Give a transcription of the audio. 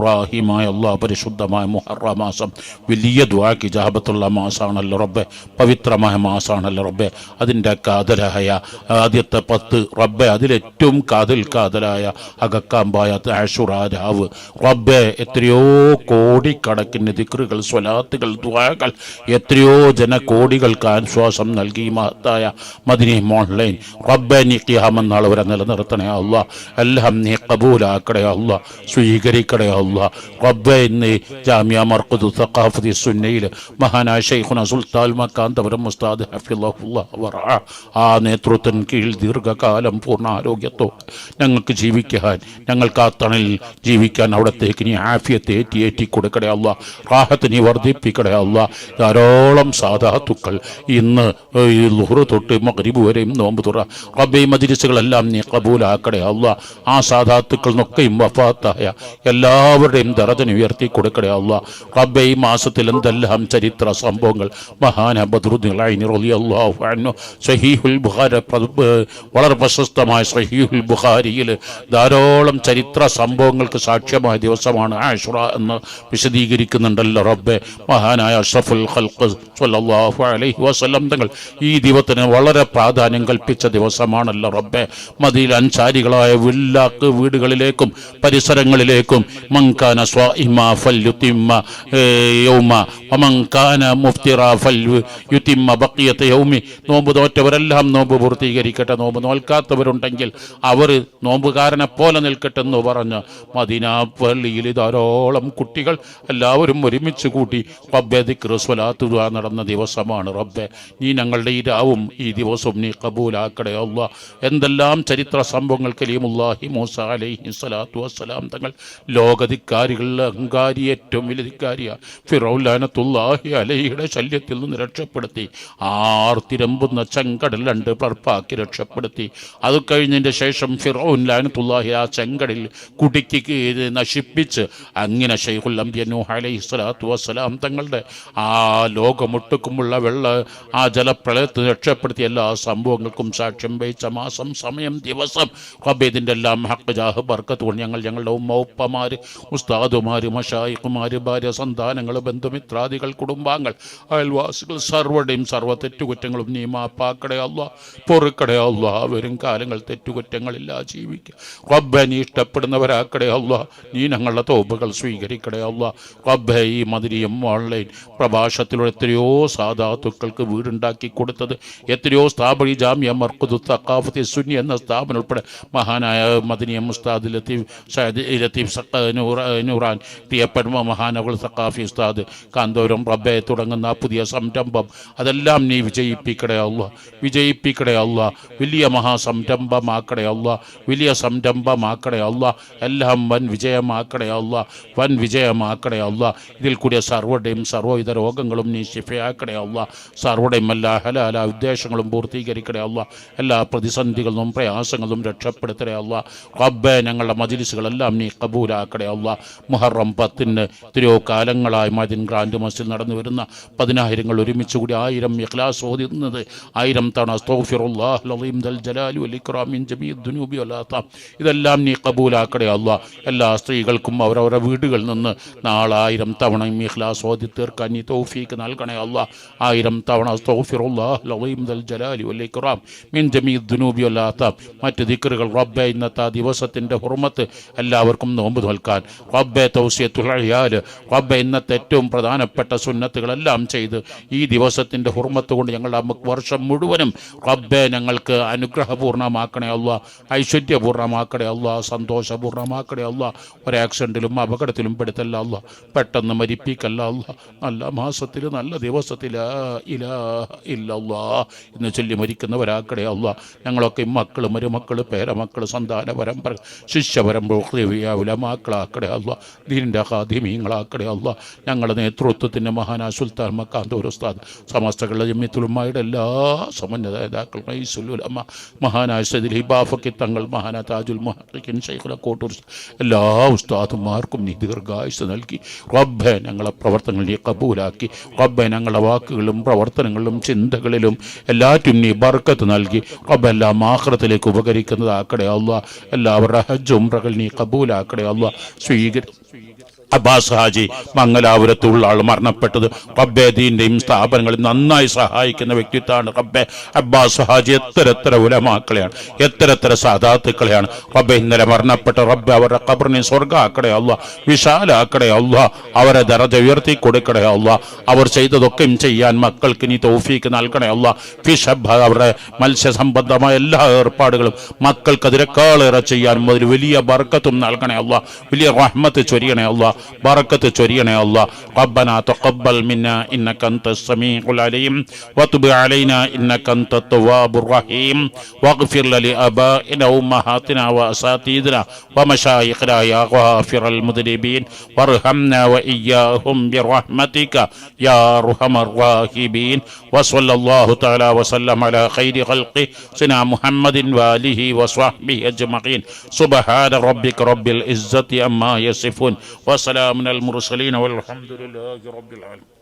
ഇബ്രാഹിമായ പരിശുദ്ധമായ മുഹറ മാസം. വലിയ ദ്വാക്ക് ജാബത്തുള്ള മാസമാണല്ലോ റബ്ബെ. പവിത്രമായ മാസമാണല്ലോ റബ്ബെ. അതിന്റെ കാതലായ ആദ്യത്തെ പത്ത് റബ്ബെ. അതിലേറ്റവും കാതൽ കാതലായ അകക്കാമ്പായ ആഷുറ രാവ്. റബ്ബെ എത്രയോ കോടിക്കണക്കിന് ദിക്റുകൾ സ്വലാത്തുകൾ ദ്വാകൾ എത്രയോ ജനകോടികൾക്ക് ആശ്വാസം നൽകി മഹത്തായ മദിനി ഓൺലൈൻ റബ്ബെ നീ കിയാമെന്നാൾ വരെ നിലനിർത്തണേ അല്ല എല്ലാം നീ കബൂലാക്കടേ അല്ല സ്വീകരിക്കടേ അല്ല റബ്ബെ ഇന്ന് ജാമ്യ മർക്കദു സഖാഫതി സുന്നയിൽ മഹാനായ ഷെയ്ഖുന സുൽത്താൽ മക്കാന്തപുരം മുസ്താദ് വറഅ ആ നേതൃത്വത്തിന് കീഴിൽ ദീർഘകാലം പൂർണ ആരോഗ്യത്തോടെ ഞങ്ങൾക്ക് ജീവിക്കാൻ ഞങ്ങൾക്ക് ആ തണലിൽ ജീവിക്കാൻ അവിടത്തേക്ക് നീ ആഫിയത്തെ ഏറ്റി ഏറ്റി കൊടുക്കടേ അല്ല റാഹത്ത് നീ വർദ്ധിപ്പിക്കടേ അല്ല ധാരാളം സാധാത്തുക്കൾ ഇന്ന് ഈ ലുഹറ് തൊട്ട് മകരിബ് വരെയും നോമ്പ് തുറ റബ്ബെ ഈ മജിലിസുകളെല്ലാം നീ കബൂലാക്കടേ അല്ല ആ സാധാത്തുക്കൾ നിന്നൊക്കെയും വഫാത്തായ എല്ലാവരുടെയും ദറജന ഉയർത്തി കൊടുക്കടേ അല്ല റബ്ബെ ഈ മാസത്തിലും എന്തെല്ലാം ചരിത്ര സംഭവങ്ങൾ? മഹാന ബദ്രുദ്ദീൻ സഹീഹുൽ ബുഖാരി വളരെ പ്രശസ്തമായ സഹീഹുൽ ബുഖാരിയിൽ ധാരാളം ചരിത്ര സംഭവങ്ങൾക്ക് സാക്ഷ്യമായ ദിവസമാണ് ആഷുറ എന്ന് വിശദീകരിക്കുന്നുണ്ടല്ലോ റബ്ബെ. മഹാനായ അഷ്റഫുൽ ഖൽഖ് അലൈഹി വസല്ലം തങ്ങൾ ഈ ദിവസത്തിന് വളരെ പ്രാധാന്യം കൽപ്പിച്ച ദിവസമാണല്ലോ റബ്ബെ. മതിയിൽ അൻസാരികളായ വില്ലാക്ക് വീടുകളിലേക്കും പരിസരങ്ങളിലേക്കും മങ്കാന സ്വാഇമ ഫല്യുത്തിമ്മ ഏ, യൗമ വമങ്കാന മുഫ്തിറ ഫല്യു യുത്തിമ്മ ബഖിയത യൗമി നോമ്പ് തോറ്റവരെല്ലാം നോമ്പ് പൂർത്തീകരിക്കട്ടെ. നോമ്പ് നോൽക്കാത്തവരുണ്ടെങ്കിൽ അവർ നോമ്പുകാരനെ പോലെ നിൽക്കട്ടെ എന്ന് പറഞ്ഞ് മദീന പള്ളിയിൽ ധാരാളം കുട്ടികൾ എല്ലാവരും ഒരുമിച്ച് കൂട്ടി റബ്ബെ ദിക്റ് സ്വലാത്ത് ദുആ നടന്ന ദിവസമാണ് റബ്ബെ. നീ ഞങ്ങളുടെ ഈ രാവും ഈ ദിവസവും നീ കബൂലാക്കടേ അല്ല എന്തെല്ലാം ചരിത്ര സംഭവങ്ങൾ കലീമുല്ലാഹി മൂസ അലൈഹി സ്വലാത്തു വസ്സലാം തങ്ങൾ ലോകധിക്കാരികളിൽ അഹങ്കാരി ഏറ്റവും വലിയ ധിക്കാരിയ ഫിറൗലാനത്തുല്ലാഹി അലഹിയുടെ ശല്യത്തിൽ നിന്ന് രക്ഷപ്പെടുത്തി. ആർത്തിരമ്പുന്ന ചെങ്കടൽ രണ്ട് പർപ്പാക്കി രക്ഷപ്പെടുത്തി. അത് കഴിഞ്ഞതിന്റെ ശേഷം ഫിറൗൻ ആ ചെങ്കടൽ കുടുക്കി നശിപ്പിച്ച് അങ്ങനെ ഷെയ്ഖുൽ അലൈഹി സ്വലാത്തു വസ്സലാം തങ്ങളുടെ ആ ലോകമൊട്ടുക്കുമുള്ള വെള്ള ആ ജലപ്രളയത്തിൽ രക്ഷപ്പെടുത്തിയ എല്ലാ സംഭവങ്ങൾക്കും സാക്ഷ്യം വഹിച്ച മാസം സമയം ദിവസം ഹബീദിന്റെ എല്ലാം ഹക്ക് ജാഹ് ബർക്കത്ത് കൊണ്ട് ഞങ്ങൾ ഞങ്ങളുടെ ഉമ്മ ഉപ്പമാര് ഉസ്താദുമാര് മഷായിക്കുമാര് ഭാര്യ സന്താനങ്ങൾ ബന്ധുമിത്രാദികൾ കുടുംബാംഗങ്ങൾ അയൽവാസികൾ സർവരുടെയും സർവ തെറ്റുകുറ്റങ്ങളും നീ മാപ്പാക്കടേ അല്ല പൊറുക്കടേ അല്ല വരും കാലങ്ങൾ തെറ്റുകുറ്റങ്ങളില്ല ജീവിക്കുക റബ്ബ നീ ഇഷ്ടപ്പെടുന്നവരാക്കടേ അല്ല നീ ഞങ്ങളുടെ തോപ്പുകൾ സ്വീകരിക്കടേ അല്ല. റബ്ബ ഈ മതിരിയും ഓൺലൈൻ പ്രഭാഷണത്തിലൂടെ എത്രയോ സാധാത്തുക്കൾക്ക് വീടുണ്ടാക്കി കൊടുത്തത് എത്രയോ സ്ഥാപനി ജാമ്യ മർക്കുദു തക്കാഫത്തി സുന്നി എന്ന സ്ഥാപനം ഉൾപ്പെടെ മഹാനായ മദനിയ മുസ്താദ് ലത്തീഫ് ലത്തീഫ് സക്ക നൂറ നൂറാൻ. പ്രിയപ്പെടുന്ന മഹാനവൾ സക്കാഫി ഉസ്താദ് കാന്തോരം റബ്ബെ തുടങ്ങുന്ന പുതിയ സംരംഭം. അതെല്ലാം നീ വിജയിപ്പിക്കടേ അല്ല വിജയിപ്പിക്കടേ അല്ല വലിയ മഹാസംരംഭമാക്കടേ അല്ല വലിയ സംരംഭമാക്കടേ അല്ല എല്ലാം വൻ വിജയമാക്കടേ അല്ല വൻ വിജയമാക്കടേ അല്ല ഇതിൽ കൂടിയ സർവരുടെയും സർവവിധ രോഗങ്ങളും നീ ശിഫയാക്കടേ അല്ല സർവരുടെയും എല്ലാ ഹലാല ഉദ്ദേശങ്ങളും പൂർത്തീകരിക്കടേ അല്ല എല്ലാ പ്രതിസന്ധികളും പ്രയാസങ്ങളും രക്ഷപ്പെടുത്തടേ അല്ല റബ്ബെ ഞങ്ങളുടെ മജിലിസുകളെല്ലാം നീ കബൂലാക്കടേ അല്ല മുഹറം പത്തിന് എത്രയോ കാലങ്ങളായി മദിൻ ഗ്രാൻഡ് മസ്ജിദ് നടന്നു വരുന്ന പതിനായിരങ്ങൾ ഒരുമിച്ച് കൂടി ആയിരം ഇഖ്ലാസ് ഓതുന്നത് ആയിരം തവണ ഇതെല്ലാം നീ കബൂലാക്കടേ അല്ല എല്ലാ സ്ത്രീകൾക്കും അവരവരുടെ വീടുകളിൽ നിന്ന് നാളായിരം തവണ ഇഖ്ലാസ് ഓതി തീർക്കാൻ നീ തൗഫീക്ക് നൽകണേ അല്ല ആയിരം തവണ മറ്റ് ദിക്കറുകൾ റബ്ബെ ഇന്നത്തെ ആ ദിവസത്തിന്റെ ഹുർമത്ത് എല്ലാവർക്കും നോമ്പ് നോൽക്കാൻ റബ്ബെ തൗസിയത്തുൽ അയാൽ റബ്ബെ ഇന്നത്തെ ഏറ്റവും പ്രധാനപ്പെട്ട സുന്നത്തുകളെല്ലാം ചെയ്ത് ഈ ദിവസത്തിന്റെ ഹുർമത്ത് കൊണ്ട് ഞങ്ങളുടെ വർഷം മുഴുവനും റബ്ബെ ഞങ്ങൾക്ക് അനുഗ്രഹപൂർണമാക്കണേ അല്ല ഐശ്വര്യപൂർണമാക്കണേ അല്ല സന്തോഷപൂർണമാക്കണേ അല്ല ഒരു ആക്സിഡന്റിലും അപകടത്തിലും പെടുത്തല്ല അല്ല പെട്ടെന്ന് മരിപ്പിക്കല്ല അല്ല നല്ല മാസത്തിൽ നല്ല ദിവസത്തിൽ ഇലാ ഇല്ലല്ലാ എന്ന് ചൊല്ലി മരിക്കുന്നവരാക്കണേ അല്ല. ഞങ്ങളൊക്കെ മക്കൾ മരുമക്കൾ പേരമക്കൾ സന്താന പരമ്പര ശിഷ്യപരമ്പര ഉലമാക്കളാക്കടേ അല്ല. ദീനിന്റെ ഹാദിമീങ്ങളാക്കടെ അല്ല. ഞങ്ങളുടെ നേതൃത്വത്തിന്റെ മഹാനാ സുൽത്താൻ മക്കാന്തോർ ഉസ്താദ്. സമസ്തകളുടെ ജമ്യത്തുലുമായുടെ എല്ലാ സമന്വയ നേതാക്കളും ഐസുലുലമ മഹാനായ സദിൽ ഹിബാഫക്കി തങ്ങൾ മഹാനാ താജുൽ മഹിൻ ഷെയ്ഖുല കോട്ടൂർ എല്ലാ ഉസ്താദുമാർക്കും നീ ദീർഘായുസ് നൽകി. റബ്ബെ ഞങ്ങളെ പ്രവർത്തനങ്ങൾ നീ കബൂലാക്കി. റബ്ബെ ഞങ്ങളുടെ വാക്കുകളും പ്രവർത്തനങ്ങളിലും ചിന്തകളിലും എല്ലാറ്റും നീ ബർക്കത്ത് നൽകി. റബ്ബ് എല്ലാം ആഹ്റത്തിലേക്ക് ഉപകരിക്കുന്നതാക്കടെ അല്ല. എല്ലാവരുടെ ഹജ്ജും പ്രകൾ നീ കബൂലാക്കടെ അല്ല. Sure, you get. Abbas Haji മംഗലാപുരത്തുള്ള ആൾ മരണപ്പെട്ടത്. റബ്ബെ ദീന്റെയും സ്ഥാപനങ്ങളിൽ നന്നായി സഹായിക്കുന്ന വ്യക്തിത്വമാണ് റബ്ബെ. അബ്ബാസ് ഹാജി എത്ര എത്ര ഉലമാക്കളെയാണ് എത്ര എത്ര സാധാത്തുക്കളെയാണ് റബ്ബെ ഇന്നലെ മരണപ്പെട്ട റബ്ബെ അവരുടെ ഖബറിനെ സ്വർഗാക്കടേ അല്ല വിശാലാക്കടേ അല്ല അവരെ ദറജ ഉയർത്തി കൊടുക്കടേ അല്ല അവർ ചെയ്തതൊക്കെയും ചെയ്യാൻ മക്കൾക്ക് നീ തോഫിക്ക് നൽകണേ അല്ല ഫിഷബ് അവരുടെ മത്സ്യസംബന്ധമായ എല്ലാ ഏർപ്പാടുകളും മക്കൾക്ക് അതിനേക്കാളേറെ ചെയ്യാനും അതിൽ വലിയ ബർക്കത്തും നൽകണേ അല്ല വലിയ റഹ്മത്ത് ചൊരിയണേ അല്ല ബർക്കത്ത് ചൊരിയണേ അല്ല ربنا تقبل منا انك انت السميع العليم وتب علينا انك انت التواب الرحيم واغفر لابائنا وامهاتنا واساتذتنا ومشايخنا يا غافر المذنبين وارحمنا واياهم برحمتك يا ارحم الراحمين وصلى الله تعالى وسلم على خير خلقه سنا محمد واله وصحبه اجمعين سبحان ربك رب العزه عما يصفون وسلام على المرسلين والحمد لله رب العالمين.